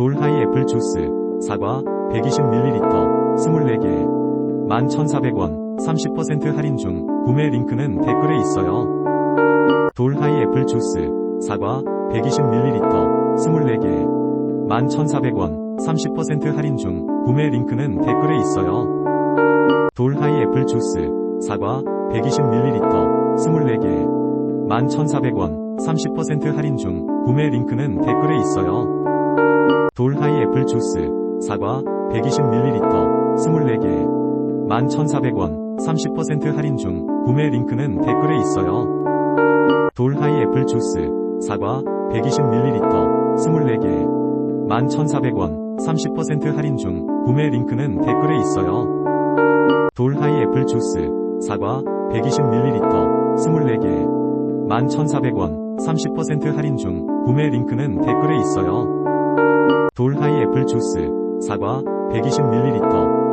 돌하이 애플 주스, 사과, 120ml, 24개, 11,400원, 30% 할인 중, 구매 링크는 댓글에 있어요. 돌하이 애플 주스, 사과, 120ml, 24개, 11,400원, 30% 할인 중, 구매 링크는 댓글에 있어요. 돌하이 애플 주스, 사과, 120ml, 24개, 11,400원, 30% 할인 중, 구매 링크는 댓글에 있어요. 돌하이 애플 주스, 사과, 120ml, 24개, 11,400원, 30% 할인 중, 구매 링크는 댓글에 있어요. 돌하이 애플 주스, 사과, 120ml, 24개, 11,400원, 30% 할인 중, 구매 링크는 댓글에 있어요. 돌하이 애플 주스, 사과, 120ml, 24개, 11,400원, 30% 할인 중, 구매 링크는 댓글에 있어요. 돌하이 애플 주스, 사과, 120ml,